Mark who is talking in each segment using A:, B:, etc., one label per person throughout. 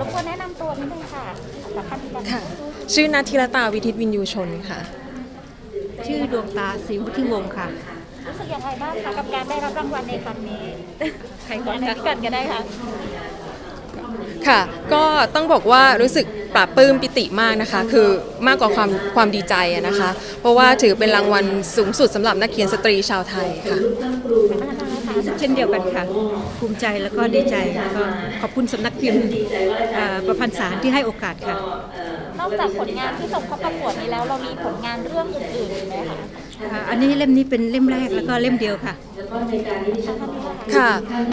A: รบกวนแนะนำตัวนิดนึงค่ะสำคัญที่กัน
B: ค่ะ ชื่อนาทิรตาวิทิตวินยูชนค่ะ
C: ชื่อดวงตาสิวุฒิวงศ์ค่ะ
A: รู้สึกอย่างไรบ้างคะกับการได้รับรางวัลในครั้งนี้
C: ใครก่อน
A: อันไหน
C: คะ
A: ก่อนก็ได้ค่ะ
B: ค่ะ ก็ต้องบอกว่ารู้สึกปลาบปลื้มปิติมากนะคะ คือมากกว่าความความดีใจอะนะคะ เพราะว่าถือเป็นรางวัลสูงสุดสำหรับนักเขียนสตรีชาวไทยค่ะ
C: รู้สึกเช่นเดียวกันค่ะ ภูมิใจแล้วก็ดีใจแล้วก็ขอบคุณสำนักพิมพ์เอ่อประพันธ์สารที่ให้โอกาสค่ะ
A: นอกจากผลงานที่ส่งเข้าประกวดนี้แล้วเรามีผลงานเรื่องอื่นๆอีกไหมคะ
C: อ่าอันนี้เล่มนี้เป็นเล่มแรกแล้วก็เล่มเดียวค่ะ
B: ค่ะ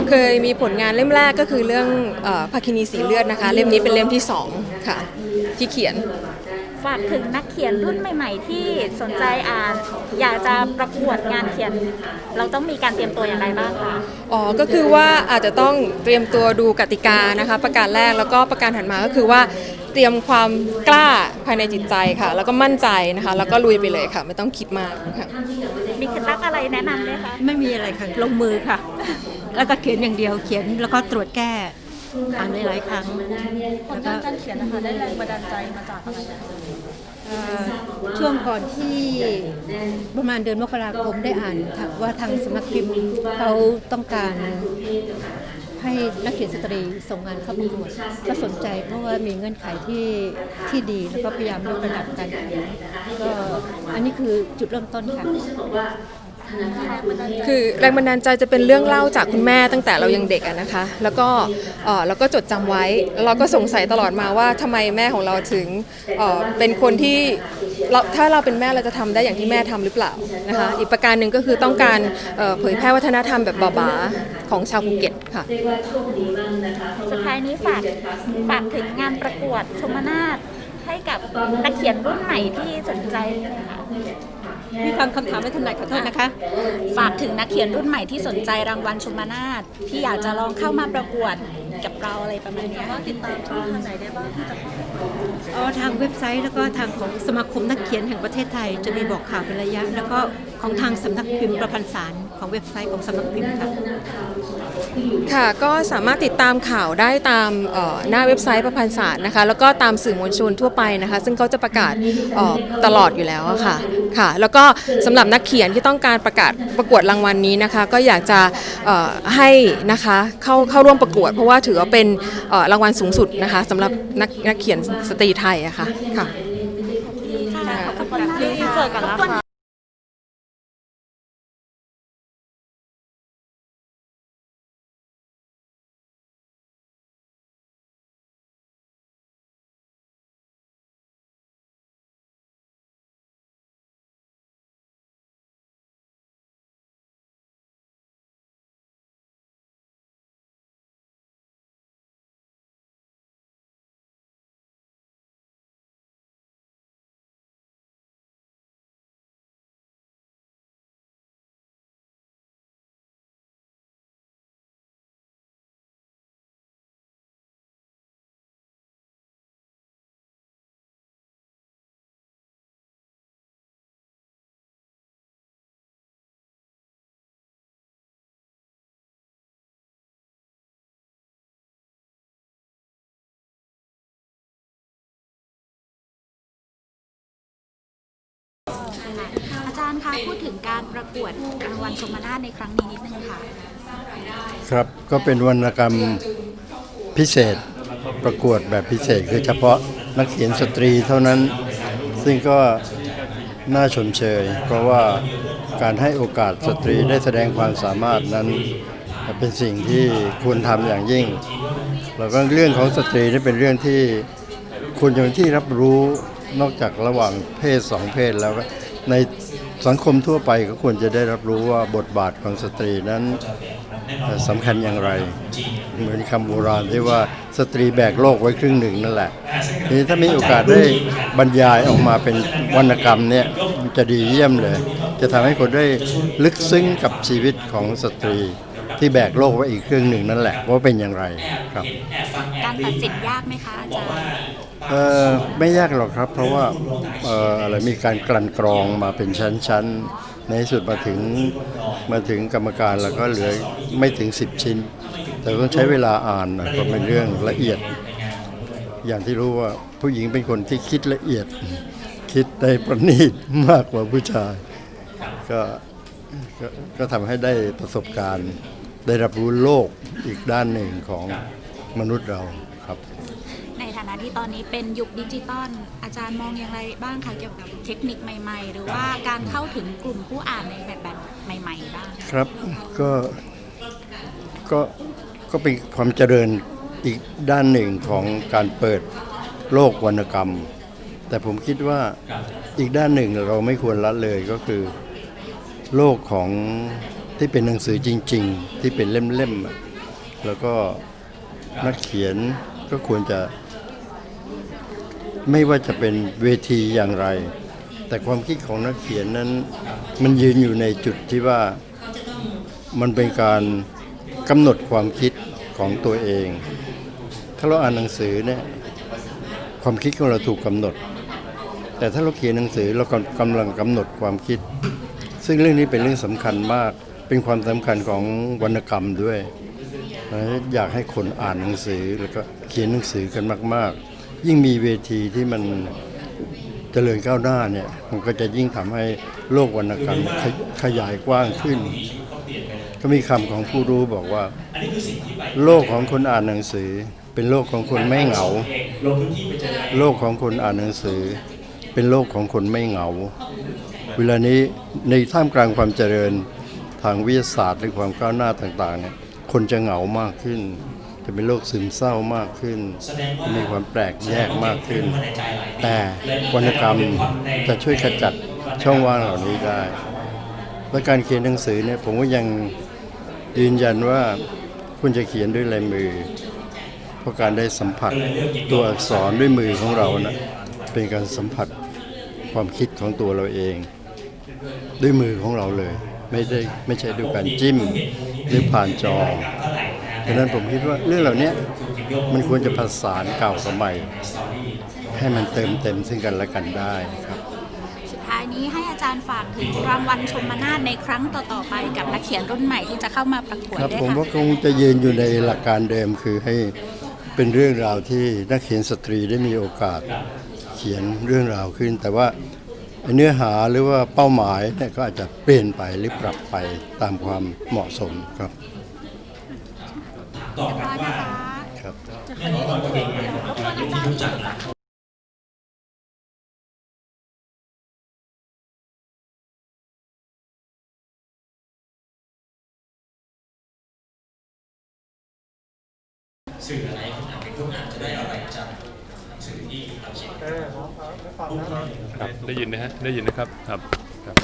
B: เคยมีผลงานเล่มแรกก็คือเรื่องเอ่อภาคินีสีเลือดนะคะ เล่มนี้เป็นเล่มที่สองค่ะ ที่เขียน
A: ฝากถึงนักเขียนรุ่นใหม่ ๆ ที่สนใจอ่าน อยากจะประกวดงานเขียน เราต้องมีการเตรียมตัวอย่างไรบ้างคะ
B: อ๋อ ก็คือว่าอาจจะต้องเตรียมตัวดูกติกานะคะ ประการแรกแล้วก็ประการถัดมาก็คือว่า เตรียมความกล้าภายในจิตใจค่ะ แล้วก็มั่นใจนะคะ แล้วก็ลุยไปเลยค่ะ ไม่ต้องคิดมากค่ะ
A: มีเคล็ดลับอะไรแนะนำไหมคะ
C: ไม่มีอะไรค่ะ ลงมือค่ะ แล้วก็เขียนอย่างเดียวเขียนแล้วก็ตรวจแก้อ่านหลายๆครั้ง
D: ผลงานการเขียนนะคะได้แรงบันดาลใจมาจากอะไรคะ
C: เอ่อช่วงก่อนที่ประมาณเดือนมกราคมได้อ่านค่ะว่าทางสำนักพิมพ์เขาต้องการ ให้นักเขียนสตรีส่งงานเข้าประกวดก็สนใจเพราะว่ามีเงื่อนไขที่ที่ดี แล้วก็พยายามยกระดับการเขียนก็อันนี้คือจุดเริ่มต้นค่ะ
B: คือแรงบันดาลใจจะเป็นเรื่องเล่าจากคุณแม่ตั้งแต่เรายังเด็กอะนะคะ แล้วก็เอ่อเราก็จดจำไว้แล้วเราก็สงสัยตลอดมาว่าทำไมแม่ของเราถึงเอ่อเป็นคนที่ เราถ้าเราเป็นแม่เราจะทำได้อย่างที่แม่ทำหรือเปล่านะคะอีกประการหนึ่งก็คือต้องการเผยแพร่วัฒนธรรมแบบบาๆของชาวภูเก็ตค่ะ
A: สุดท้ายนี้ฝากฝากถึงงานประกวดชมนาทให้กับนักเขียนรุ่นใหม่ที่สนใจนะคะ
C: มีฟังคำถามไม่ถนัดขอโทษนะคะ
A: ฝากถึงนักเขียนรุ่นใหม่ที่สนใจรางวัลชมนาทที่อยากจะลองเข้ามาประกวดกับเราอะไรประมาณเนี้ย
D: ว่าติดตามช่องทางไหนได้บ้างที่จะเข้าไป
C: อ๋อทางเว็บไซต์แล้วก็ทางของสมาคมนักเขียนแห่งประเทศไทย จะมีบอกข่าวเป็นระยะ แล้วก็ของทางสำนักพิมพ์ประพันธ์สารของเว็บไซต์ของสำนักพิมพ์ค่ะ
B: ค่ะก็สามารถติดตามข่าวได้ตามเอ่อหน้าเว็บไซต์ประพันธ์ศาสตร์นะคะแล้วก็ตามสื่อมวลชนทั่วไปนะคะ ซึ่งเขาจะประกาศเอ่อตลอดอยู่แล้วอะค่ะค่ะ แล้วก็สำหรับนักเขียนที่ต้องการประกาศประกวดรางวัลนี้นะคะ ก็อยากจะเอ่อให้นะคะเข้าเข้าร่วมประกวด เพราะว่าถือว่าเป็นเอ่อรางวัลสูงสุดนะคะสำหรับนักนักเขียนสตรีไทยอะค่ะค่ะ
A: ขอบคุณมากเลยค่ะ
D: อา
A: จารย์คะพูดถึงการประกวดรางวัลชมนาในครั้งนี้นิดนึงค่ะ
E: ครับก็เป็นวรรณกรรมพิเศษประกวดแบบพิเศษคือเฉพาะนักเขียนสตรีเท่านั้นซึ่งก็น่าชมเชย เพราะว่าการให้โอกาสสตรีได้แสดงความสามารถนั้น เป็นสิ่งที่ควรทำอย่างยิ่ง แล้วก็เรื่องของสตรีนี่เป็นเรื่องที่ควรจะเป็นที่รับรู้นอกจากระหว่างเพศสองเพศแล้วใน สังคมทั่วไปก็ควรจะได้รับรู้ว่าบทบาทของสตรีนั้นสำคัญอย่างไร เหมือนคำโบราณที่ว่าสตรีแบกโลกไว้ครึ่งหนึ่งนั่นแหละนี่ถ้ามีโอกาสได้บรรยายออกมาเป็นวรรณกรรมเนี่ยจะดีเยี่ยมเลย จะทำให้คนได้ลึกซึ้งกับชีวิตของสตรี ที่แบกโลกไว้อีกครึ่งหนึ่งนั่นแหละว่าเป็นอย่างไรครับ
A: การตัดสินยากไหมคะอาจารย์
E: เออไม่ยากหรอกครับ เพราะว่าเอ่ออะไรมีการกลั่นกรองมาเป็นชั้นๆ ในที่สุดมาถึงมาถึงกรรมการแล้วก็เหลือไม่ถึง 10 ชิ้น แต่ต้องใช้เวลาอ่านหน่อยเพราะเป็นเรื่องละเอียด อย่างที่รู้ว่าผู้หญิงเป็นคนที่คิดละเอียด คิดได้ประณีตมากกว่าผู้ชาย ก็ก็ก็ทำให้ได้ประสบการณ์ ได้รับรู้โลกอีกด้านหนึ่งของมนุษย์เราครับ
A: ในฐานะที่ตอนนี้เป็นยุคดิจิตอลอาจารย์มองอย่างไรบ้างคะเกี่ยวกับเทคนิคใหม่ ๆ หรือว่าการเข้าถึงกลุ่มผู้อ่านในแบบแบบใหม่ ๆ บ้าง
E: ครับก็ก็ก็เป็นความเจริญอีกด้านหนึ่งของการเปิดโลกวรรณกรรม แต่ผมคิดว่าอีกด้านหนึ่งเราไม่ควรละเลยก็คือ โลกของ ที่เป็นหนังสือจริง ๆ ที่เป็นเล่มๆแล้วก็นักเขียนก็ควรจะ ไม่ว่าจะเป็นเวทีอย่างไร แต่ความคิดของนักเขียนนั้น มันยืนอยู่ในจุดที่ว่ามันเป็นการกำหนดความคิดของตัวเอง ถ้าเราอ่านหนังสือเนี่ยความคิดของเราถูกกำหนด แต่ถ้าเราเขียนหนังสือเรากำลังกำหนดความคิด ซึ่งเรื่องนี้เป็นเรื่องสำคัญมาก เป็นความสำคัญของวรรณกรรมด้วย อยากให้คนอ่านหนังสือแล้วก็เขียนหนังสือกันมาก ๆ ยิ่งมีเวทีที่มันเจริญก้าวหน้าเนี่ยมันก็จะยิ่งทำให้โลกวรรณกรรมขยขยายกว้างขึ้น ก็มีคำของผู้รู้บอกว่า โลกของคนอ่านหนังสือ เป็นโลกของคนไม่เหงา โลกของคนอ่านหนังสือ เป็นโลกของคนไม่เหงา เวลานี้ในท่ามกลางความเจริญ ทางวิทยาศาสตร์หรือความก้าวหน้าต่างๆเนี่ยคนจะเหงามากขึ้น จะเป็นโรคซึมเศร้ามากขึ้น มีความแปลกแยกมากขึ้น แต่วรรณกรรมจะช่วยขจัดช่องว่างเหล่านี้ได้ และการเขียนหนังสือเนี่ยผมก็ยังยืนยันว่าคุณจะเขียนด้วยลายมือ เพราะการได้สัมผัสตัวอักษรด้วยมือของเรานะเป็นการสัมผัสความคิดของตัวเราเอง ด้วยมือของเราเลย ไม่ได้ไม่ใช่ด้วยการจิ้มหรือผ่านจอดังนั้นผมคิดว่าเรื่องเหล่านี้มันควรจะผสานเก่ากับใหม่ ให้มันเติมเต็มซึ่งกันและกันได้ครับ
A: สุดท้ายนี้ให้อาจารย์ฝากถึงรางวัลชมนาทในครั้งต่อๆไปกับนักเขียนรุ่นใหม่ที่จะเข้ามาประกวด
E: ครับ
A: ด้วย
E: ผม
A: ค่ะ
E: ว่าคงจะยืนอยู่ในหลักการเดิมคือให้เป็นเรื่องราวที่นักเขียนสตรีได้มีโอกาสเขียนเรื่องราวขึ้น แต่ว่า เนื้อหาหรือว่าเป้าหมายเนี่ยก็อาจจะเปลี่ยนไปหรือปรับไปตามความเหมาะสมครับ
A: เรียบว่ายนะคะ
E: ครับ
F: ครับ ได้ยินนะฮะ ได้ยินนะครับ ครับ ครับ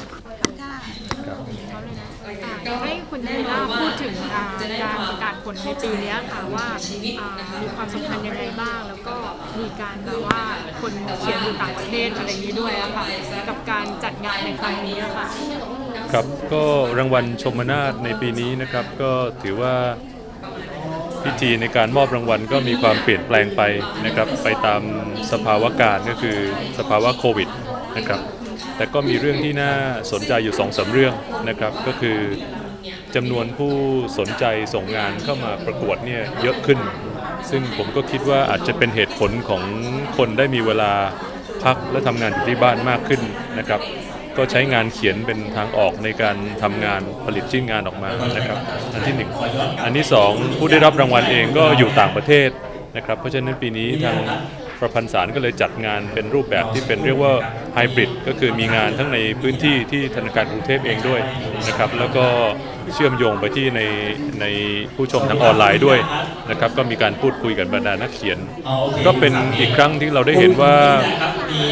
F: ครับ
G: อยากให้คุณลีน่าพูดถึงอ่าการประกาศผลในปีเนี้ยค่ะว่าอ่ามีความสำคัญยังไงบ้าง แล้วก็มีการแบบว่าคนเขียนอยู่ต่างประเทศอะไรอย่างนี้ด้วยอะค่ะกับการจัดงานในครั้งนี้อะค่ะ
F: ครับ ก็รางวัลชมนาทในปีนี้นะครับ ก็ถือว่าพิธีในการมอบรางวัลก็มีความเปลี่ยนแปลงไปนะครับ ไปตามสภาวะการก็คือสภาวะโควิด นะครับ แต่ก็มีเรื่องที่น่าสนใจอยู่สองสามเรื่องนะครับ ก็คือจำนวนผู้สนใจส่งงานเข้ามาประกวดเนี่ยเยอะขึ้น ซึ่งผมก็คิดว่าอาจจะเป็นเหตุผลของคนได้มีเวลาพักและทำงานอยู่ที่บ้านมากขึ้นนะครับ ก็ใช้งานเขียนเป็นทางออกในการทำงานผลิตชิ้นงานออกมานะครับอันที่หนึ่งอันที่สองผู้ได้รับรางวัลเองก็อยู่ต่างประเทศนะครับ เพราะฉะนั้นปีนี้ทาง ประพันธ์สารก็เลยจัดงานเป็นรูปแบบที่เป็นเรียกว่าไฮบริดก็คือมีงานทั้งในพื้นที่ที่ธนาคารกรุงเทพเองด้วยนะครับแล้วก็เชื่อมโยงไปที่ในในผู้ชมทางออนไลน์ด้วยนะครับก็มีการพูดคุยกันบรรดานักเขียน ก็เป็นอีกครั้งที่เราได้เห็นว่า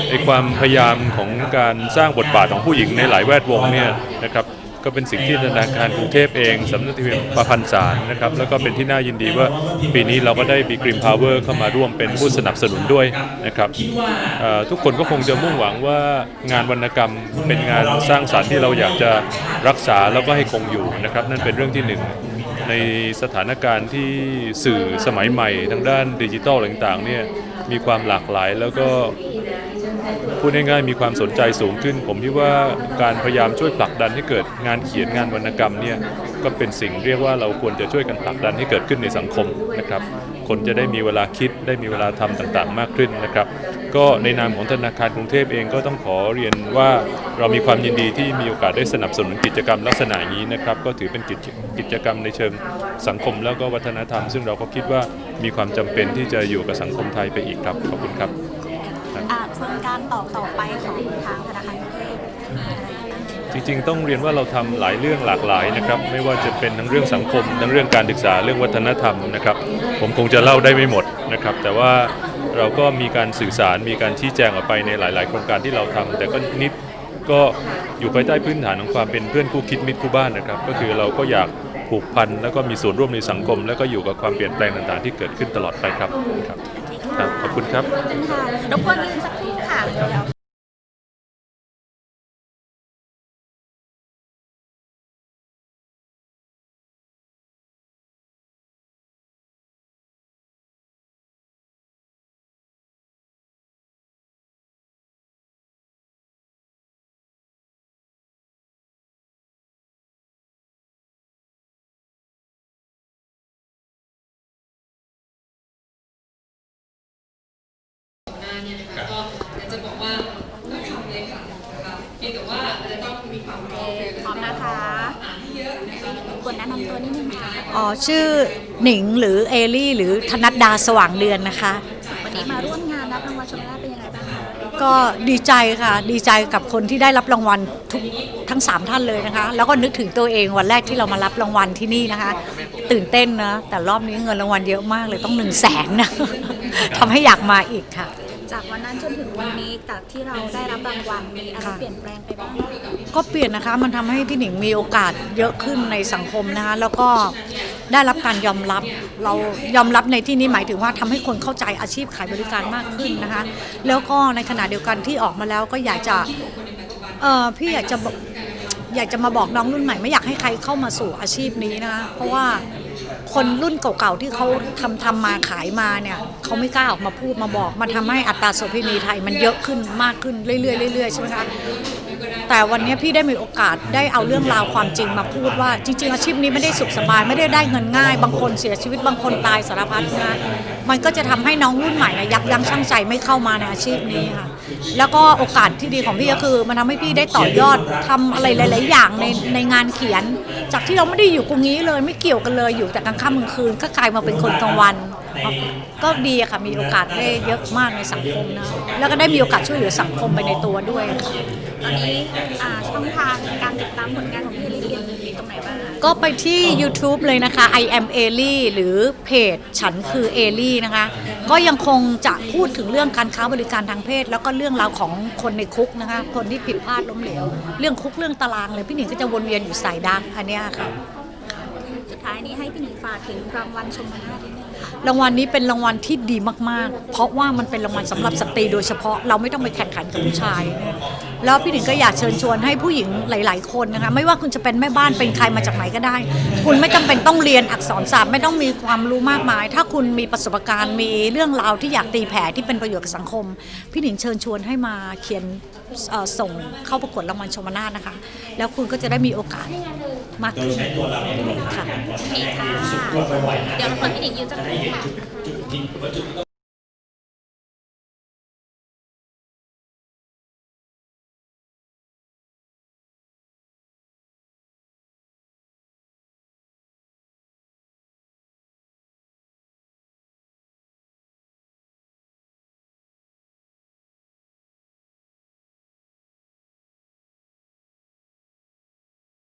F: ไอความพยายามของการสร้างบทบาทของผู้หญิงในหลายแวดวงเนี่ยนะครับ ก็เป็นสิ่งที่ธนาคารกรุงเทพเองสำนักพิมพ์ประพันธ์สารนะครับแล้วก็เป็นที่น่ายินดีว่าปีนี้เราก็ได้บีกริมพาวเวอร์เข้ามาร่วมเป็นผู้สนับสนุนด้วยนะครับทุกคนก็คงจะมุ่งหวังว่างานวรรณกรรมเป็นงานสร้างสารรค์ที่เราอยากจะรักษาแล้วก็ให้คงอยู่นะครับนั่นเป็นเรื่องที่หนึ่งในสถานการณ์ที่สื่อสมัยใหม่ทางด้านดิจิทัลต่างๆเนี่ยมีความหลากหลายแล้วก็ พูดง่ายๆมีความสนใจสูงขึ้น ผมคิดว่าการพยายามช่วยผลักดันให้เกิดงานเขียนงานวรรณกรรมเนี่ยก็เป็นสิ่งเรียกว่าเราควรจะช่วยกันผลักดันให้เกิดขึ้นในสังคมนะครับ คนจะได้มีเวลาคิดได้มีเวลาทำต่างๆ มากขึ้นนะครับ ก็ในนามของธนาคารกรุงเทพเองก็ต้องขอเรียนว่าเรามีความยินดีที่มีโอกาสได้สนับสนุนกิจกรรมลักษณะนี้นะครับ ก็ถือเป็นกิจกิจกรรมในเชิงสังคมแล้วก็วัฒนธรรม ซึ่งเราก็คิดว่ามีความจำเป็นที่จะอยู่กับสังคมไทยไปอีกครับขอบคุณครับ
A: โครงการต่อต่อไปของทางธนาคารกรุงเทพมีอะไรบ้าง
F: จริงๆ ต้องเรียนว่าเราทำหลายเรื่องหลากหลายนะครับ ไม่ว่าจะเป็นทั้งเรื่องสังคม ทั้งเรื่องการศึกษาเรื่องวัฒนธรรมนะครับ ผมคงจะเล่าได้ไม่หมดนะครับ แต่ว่าเราก็มีการสื่อสารมีการชี้แจงออกไปในหลาย ๆ โครงการที่เราทำแต่ก็นิดก็อยู่ภายใต้พื้นฐานของความเป็นเพื่อนคู่คิดมิตรคู่บ้านนะครับ ก็คือเราก็อยากผูกพันแล้วก็มีส่วนร่วมในสังคม แล้วก็อยู่กับความเปลี่ยนแปลงต่างๆ ที่เกิดขึ้นตลอดไปครับครับ ครับขอบคุณครับ
A: ขอบคุณค่ะ รบกวนยืนสักครู่ค่ะเดี๋ยวพร้อมนะคะรบกวนแนะนำตัวนิดนึงค่ะ
H: อ๋อชื่อหนิงหรือเอลี่ หรือธนัดดาสว่างเดือนนะคะ
A: วันนี้มาร่วมงานรับรางวัลชมรมเป็นยังไงบ้างคะ
H: ก็ดีใจค่ะ ดีใจกับคนที่ได้รับรางวัลทุกทั้ง 3 ท่านเลยนะคะ แล้วก็นึกถึงตัวเองวันแรกที่เรามารับรางวัลที่นี่นะคะ ตื่นเต้นนะ แต่รอบนี้เงินรางวัลเยอะมากเลยต้อง1นึ่งแสนนะทำให้อยากมาอีกค่ะ
A: จากวันนั้นจนถึงวันนี้จากที่เราได้รับรางวัลมีอะไร
H: ค่ะ
A: เปลี่ยนแปลงไปบ้าง
H: ก็เปลี่ยนนะคะมันทำให้พี่หนิงมีโอกาสเยอะขึ้นในสังคมนะคะแล้วก็ได้รับการยอมรับเรายอมรับในที่นี้หมายถึงว่าทำให้คนเข้าใจอาชีพขายบริการมากขึ้นนะคะ แล้วก็ในขณะเดียวกันที่ออกมาแล้วก็อยากจะเออพี่อยากจะบอกอยากจะมาบอกน้องรุ่นใหม่ ไม่อยากให้ใครเข้ามาสู่อาชีพนี้นะคะเพราะว่า คนรุ่นเก่าๆที่เขาทำทำมาขายมาเนี่ยเขาไม่กล้าออกมาพูดมาบอกมันทำให้อัตราโสเภณีไทยมันเยอะขึ้นมากขึ้นเรื่อยๆเรื่อยๆใช่ไหมคะแต่วันนี้พี่ได้มีโอกาสได้เอาเรื่องราวความจริงมาพูดว่า จริง ๆ อาชีพนี้ไม่ได้สุขสบายไม่ได้ได้เงินง่าย บางคนเสียชีวิตบางคนตายสารพัดนะมันก็จะทำให้น้องรุ่นใหม่นะยับยั้งชั่งใจไม่เข้ามาในอาชีพนี้ค่ะแล้วก็โอกาสที่ดีของพี่ก็คือ มันทำให้พี่ได้ต่อยอดทำอะไรหลาย ๆ อย่างในในงานเขียน จากที่เราไม่ได้อยู่ตรงนี้เลย ไม่เกี่ยวกันเลยอยู่แต่กลางค่ำกลางคืนก็กลายมาเป็นคนกลางวัน ก็ดีค่ะมีโอกาสได้เยอะมากในสังคมนะแล้วก็ได้มีโอกาสช่วยเหลือสังคมไปในตัวด้วยค่ะ
A: ตอนนี้อ่าช่องทางการติดตามผลงานของพี่ลิเดียนมี ตรงไหนบ้างคะ
H: ก็ไปที่ YouTube เลยนะคะ I am a l i หรือเพจฉันคือเอลี่นะคะ ก็ยังคงจะพูดถึงเรื่องการค้าบริการทางเพศ แล้วก็เรื่องราวของคนในคุกนะคะ คนที่ผิดพลาดล้มเหลว เรื่องคุกเรื่องตารางเลยพี่หนิงก็จะวนเวียนอยู่สายดังอันเนี้ยค่ะ
A: สุดท้ายนี้ให้พี่หนิงฝากถึงรางวัลชมนาทนิดนึงค่ะ
H: รางวัลนี้เป็นรางวัลที่ดีมากๆ เพราะว่ามันเป็นรางวัลสำหรับสตรีโดยเฉพาะเราไม่ต้องไปแข่งขันกับผู้ชาย แล้วพี่หนิงก็อยากเชิญชวนให้ผู้หญิงหลาย ๆ คนนะคะไม่ว่าคุณจะเป็นแม่บ้านเป็นใครมาจากไหนก็ได้ คุณไม่จำเป็นต้องเรียนอักษรศาสตร์ไม่ต้องมีความรู้มากมาย ถ้าคุณมีประสบการณ์มีเรื่องราวที่อยากตีแผ่ที่เป็นประโยชน์กับสังคม พี่หนิงเชิญชวนให้มาเขียนส่งเข้าประกวดรางวัลชมนาทนะคะ แล้วคุณก็จะได้มีโอกาส มากขึ้นพี่หนิงค่ะ
A: โอเคค่ะเดี๋ยวเราคนพี่หนิงยืนสักครู่ค่ะ